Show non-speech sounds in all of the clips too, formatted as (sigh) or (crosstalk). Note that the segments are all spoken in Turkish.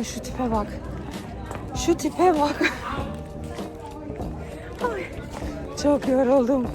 aşkına şu tipe bak. Şu tipe bak. (laughs) Ay, çok yoruldum.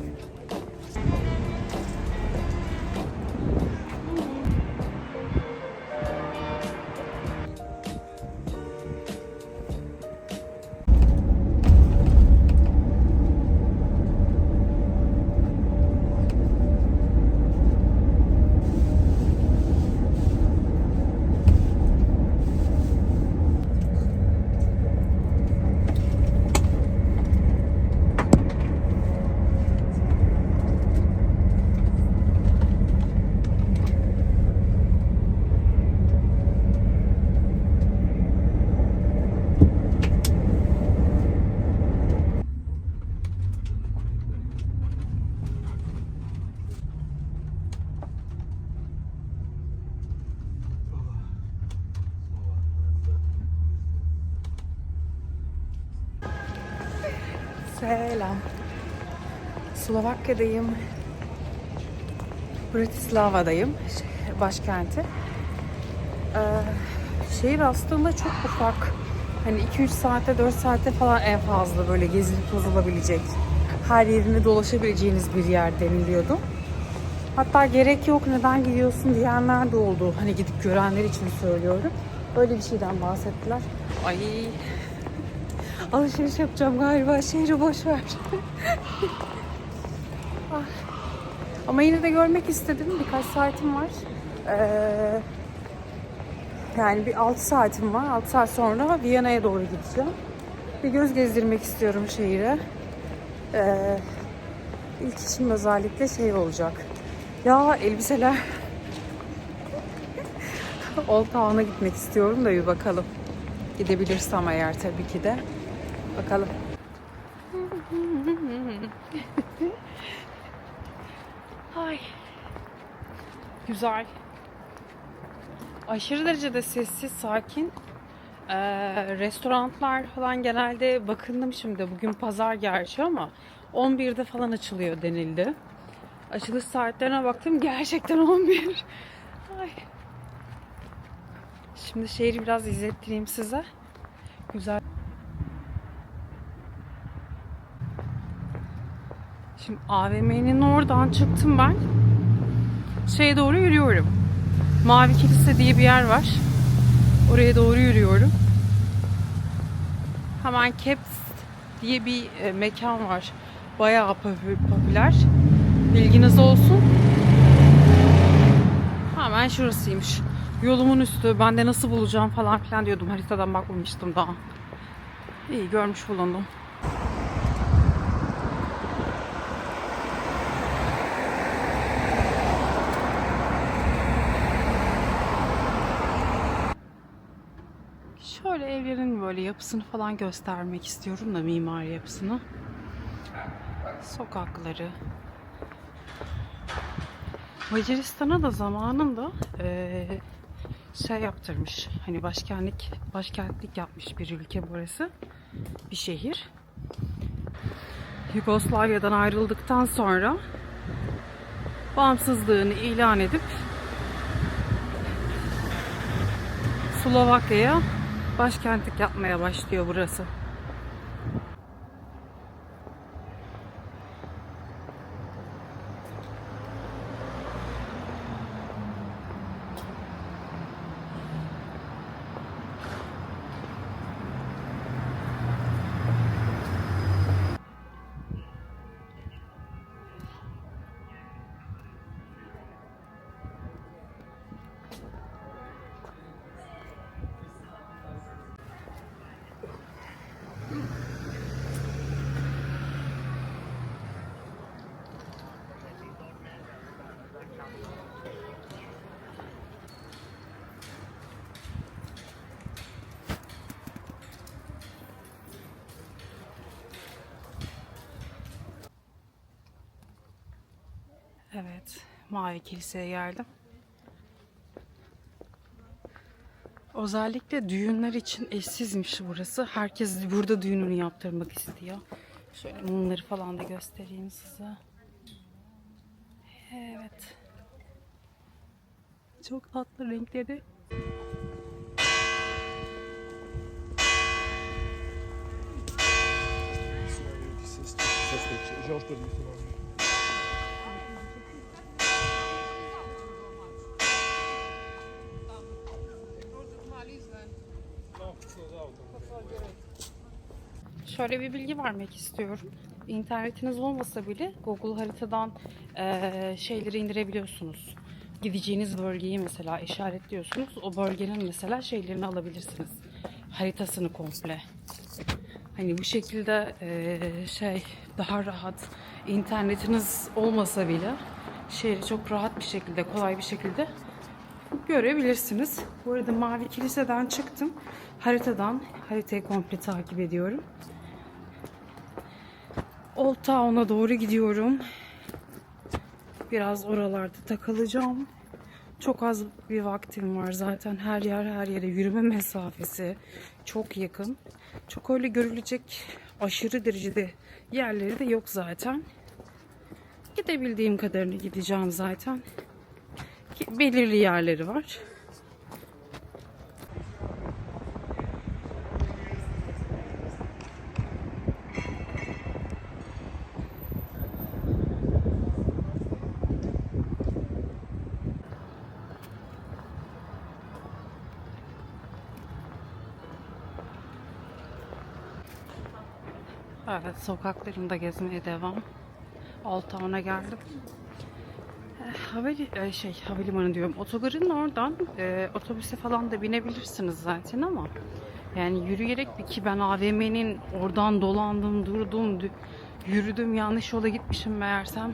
Selam. Slovakya'dayım. Bratislava'dayım. Başkenti. Ee, şehir aslında çok ufak. Hani 2-3 saate 4 saate falan en fazla böyle gezilip tozulabilecek. Her yerini dolaşabileceğiniz bir yer deniliyordu. Hatta gerek yok neden gidiyorsun diyenler de oldu. Hani gidip görenler için söylüyorum. Böyle bir şeyden bahsettiler. Ay Alışveriş yapacağım galiba. Şehri boş ver. Ah. Ama yine de görmek istedim. Birkaç saatim var. Ee, yani bir 6 saatim var. 6 saat sonra Viyana'ya doğru gideceğim. Bir göz gezdirmek istiyorum şehire. Ee, ilk işim özellikle şey olacak. Ya elbiseler. (laughs) Old Town'a gitmek istiyorum da bir bakalım. Gidebilirsem eğer tabii ki de. Bakalım. Ay. Güzel. Aşırı derecede sessiz, sakin. Ee, restoranlar falan genelde bakındım şimdi. Bugün pazar gerçi ama 11'de falan açılıyor denildi. Açılış saatlerine baktım gerçekten 11. Ay. Şimdi şehri biraz izlettireyim size. Güzel. Şimdi AVM'nin oradan çıktım ben. Şeye doğru yürüyorum. Mavi Kilise diye bir yer var. Oraya doğru yürüyorum. Hemen Caps diye bir e, mekan var. Bayağı popü- popüler. Bilginiz olsun. Hemen şurasıymış. Yolumun üstü. Ben de nasıl bulacağım falan filan diyordum. Haritadan bakmamıştım daha. İyi görmüş bulundum. Şöyle evlerin böyle yapısını falan göstermek istiyorum da mimari yapısını. Sokakları. Macaristan'a da zamanında eee, şey yaptırmış. Hani başkentlik başkentlik yapmış bir ülke burası. Bir şehir. Yugoslavya'dan ayrıldıktan sonra bağımsızlığını ilan edip Slovakya'ya başkentlik yapmaya başlıyor burası. Evet, Mavi Kilise'ye geldim. Özellikle düğünler için eşsizmiş burası. Herkes burada düğününü yaptırmak istiyor. Şöyle mumları falan da göstereyim size. Evet. Çok tatlı renkleri. George Şöyle bir bilgi vermek istiyorum. İnternetiniz olmasa bile Google haritadan eee, şeyleri indirebiliyorsunuz. Gideceğiniz bölgeyi mesela işaretliyorsunuz. O bölgenin mesela şeylerini alabilirsiniz. Haritasını komple. Hani bu şekilde eee, şey daha rahat internetiniz olmasa bile şehri çok rahat bir şekilde kolay bir şekilde görebilirsiniz. Bu arada Mavi Kilise'den çıktım. Haritadan haritayı komple takip ediyorum. Old Town'a doğru gidiyorum. Biraz oralarda takılacağım. Çok az bir vaktim var zaten. Her yer her yere yürüme mesafesi çok yakın. Çok öyle görülecek aşırı derecede yerleri de yok zaten. Gidebildiğim kadarını gideceğim zaten. Belirli yerleri var. Evet, sokaklarında gezmeye devam. Old Town'a geldim. Eh, Havali, eh, şey, havalimanı diyorum. Otogarın oradan eh, otobüse falan da binebilirsiniz zaten ama yani yürüyerek bir ki ben AVM'nin oradan dolandım, durdum, dü- yürüdüm, yanlış yola gitmişim meğersem.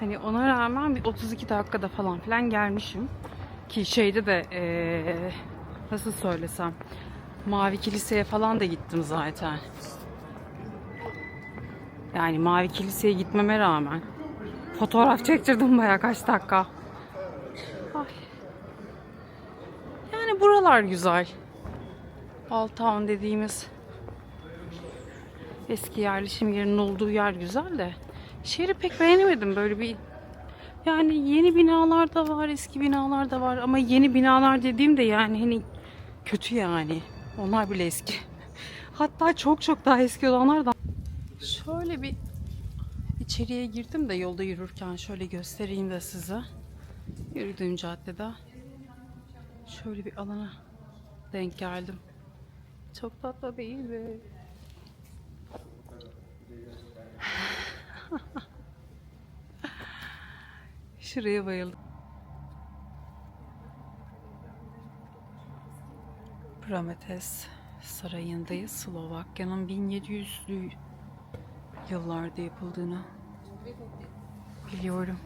hani ona rağmen bir 32 dakikada falan filan gelmişim. Ki şeyde de eh, nasıl söylesem Mavi Kilise'ye falan da gittim zaten. Yani Mavi Kilise'ye gitmeme rağmen fotoğraf çektirdim baya kaç dakika. Ay. Yani buralar güzel. Old Town dediğimiz eski yerleşim yerinin olduğu yer güzel de şehri pek beğenemedim böyle bir yani yeni binalar da var eski binalar da var ama yeni binalar dediğim de yani hani kötü yani onlar bile eski hatta çok çok daha eski olanlar da Şöyle bir içeriye girdim de yolda yürürken şöyle göstereyim de size. Yürüdüğüm caddede şöyle bir alana denk geldim. Çok tatlı değil mi? (laughs) Şuraya bayıldım. Prometes Sarayı'ndayız. Slovakya'nın 1700'lü yıllarda yapıldığını biliyorum.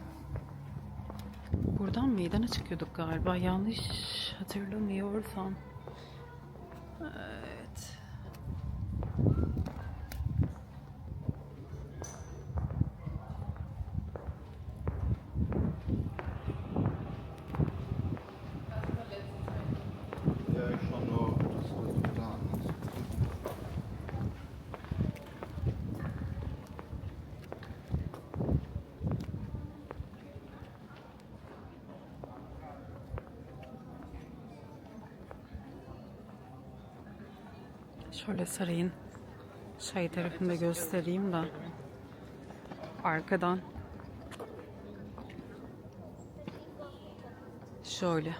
Buradan meydana çıkıyorduk galiba. Yanlış hatırlamıyorsam. Evet. Şöyle sarayın şey tarafını da göstereyim de arkadan. Şöyle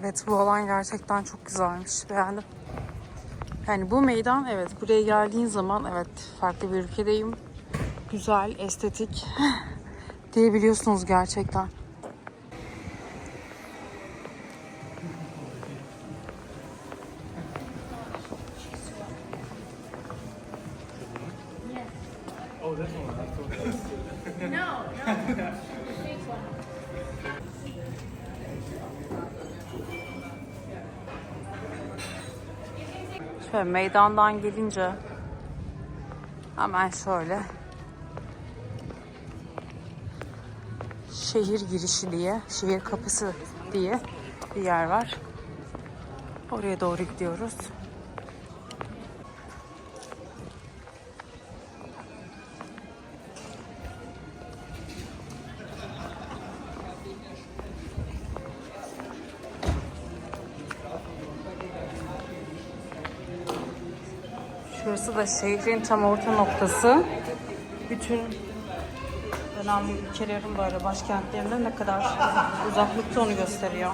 Evet bu alan gerçekten çok güzelmiş. Beğendim. Yani bu meydan evet buraya geldiğin zaman evet farklı bir ülkedeyim. Güzel, estetik (laughs) diyebiliyorsunuz gerçekten. no, no. Şöyle meydandan gelince hemen şöyle şehir girişi diye, şehir kapısı diye bir yer var. Oraya doğru gidiyoruz. Şurası da şehrin tam orta noktası. Bütün önemli ülkelerin böyle başkentlerinde ne kadar uzaklıkta onu gösteriyor.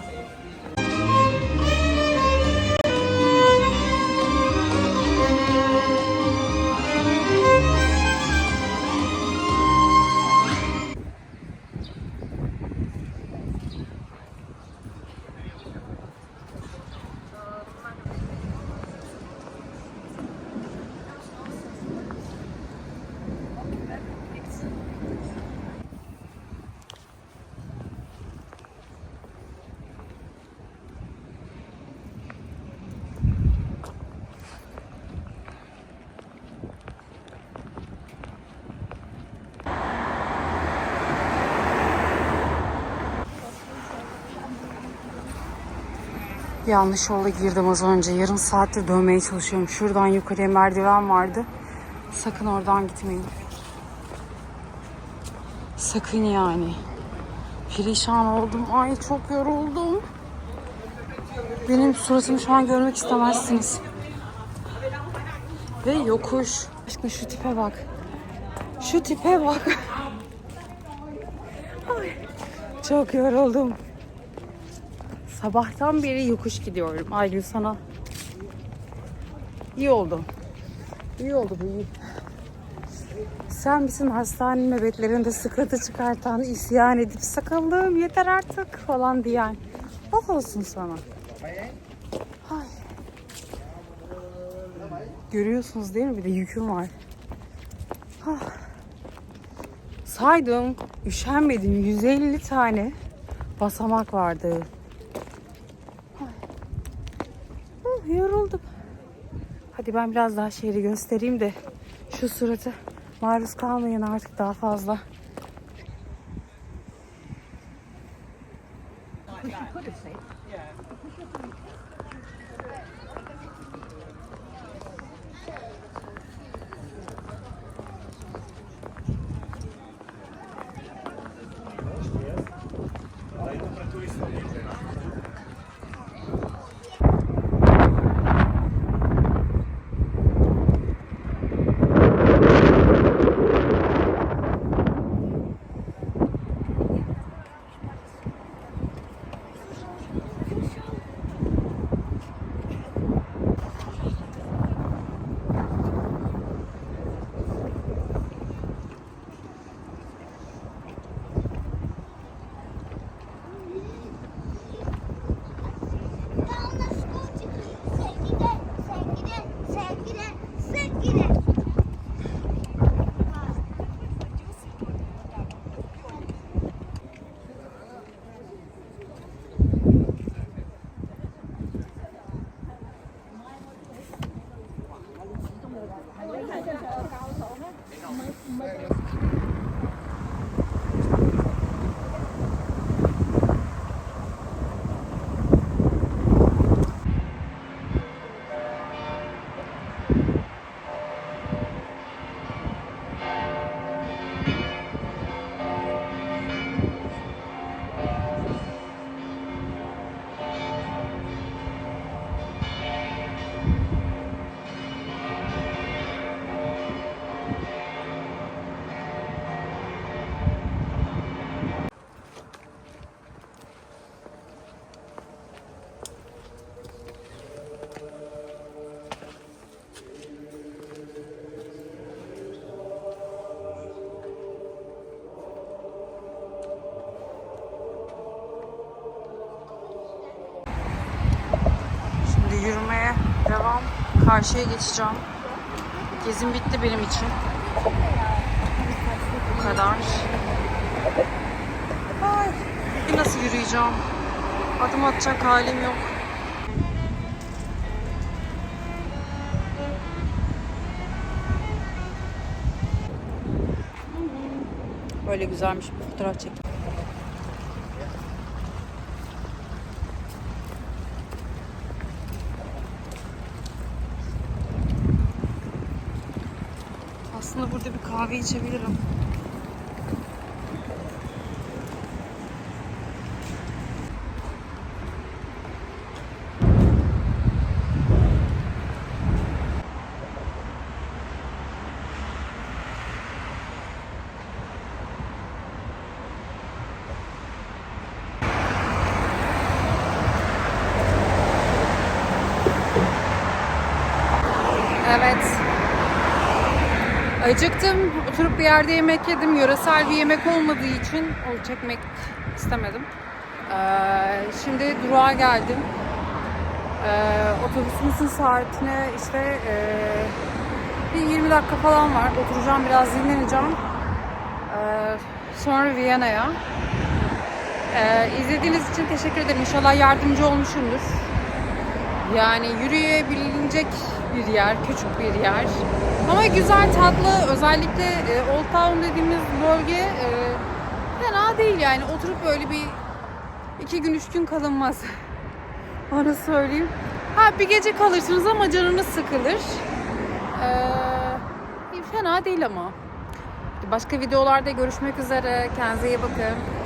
Yanlış yola girdim az önce. Yarım saattir dönmeye çalışıyorum. Şuradan yukarıya merdiven vardı. Sakın oradan gitmeyin. Sakın yani. Perişan oldum. Ay çok yoruldum. Benim suratımı şu an görmek istemezsiniz. Ve yokuş. Aşkım şu tipe bak. Şu tipe bak. (laughs) Ay, çok yoruldum. Sabahtan beri yokuş gidiyorum. Aygül sana. İyi oldu. İyi oldu bu iyi. Sen misin hastane nöbetlerinde sıkıntı çıkartan, isyan edip sakallığım yeter artık falan diyen. Oh olsun sana. Ay. Görüyorsunuz değil mi? Bir de yüküm var. Ah. Saydım, üşenmedim. 150 tane basamak vardı. Yoruldum. Hadi ben biraz daha şehri göstereyim de şu suratı maruz kalmayın artık daha fazla. Yürümeye devam. Karşıya geçeceğim. Gezim bitti benim için. Bu kadar. Ay, bir nasıl yürüyeceğim? Adım atacak halim yok. Böyle güzelmiş bir fotoğraf çek. Aslında burada bir kahve içebilirim. Evet. Acıktım. Oturup bir yerde yemek yedim. Yöresel bir yemek olmadığı için onu çekmek istemedim. Ee, şimdi durağa geldim. Ee, otobüsümüzün saatine işte ee, bir 20 dakika falan var. Oturacağım biraz dinleneceğim. Ee, sonra Viyana'ya. Ee, izlediğiniz için teşekkür ederim. İnşallah yardımcı olmuşumdur. Yani yürüyebilecek bir yer, küçük bir yer. Ama güzel, tatlı. Özellikle e, Old Town dediğimiz bölge e, fena değil yani. Oturup böyle bir iki gün, üç gün kalınmaz. (laughs) Onu söyleyeyim. Ha bir gece kalırsınız ama canınız sıkılır. Ee, fena değil ama. Başka videolarda görüşmek üzere. Kendinize iyi bakın.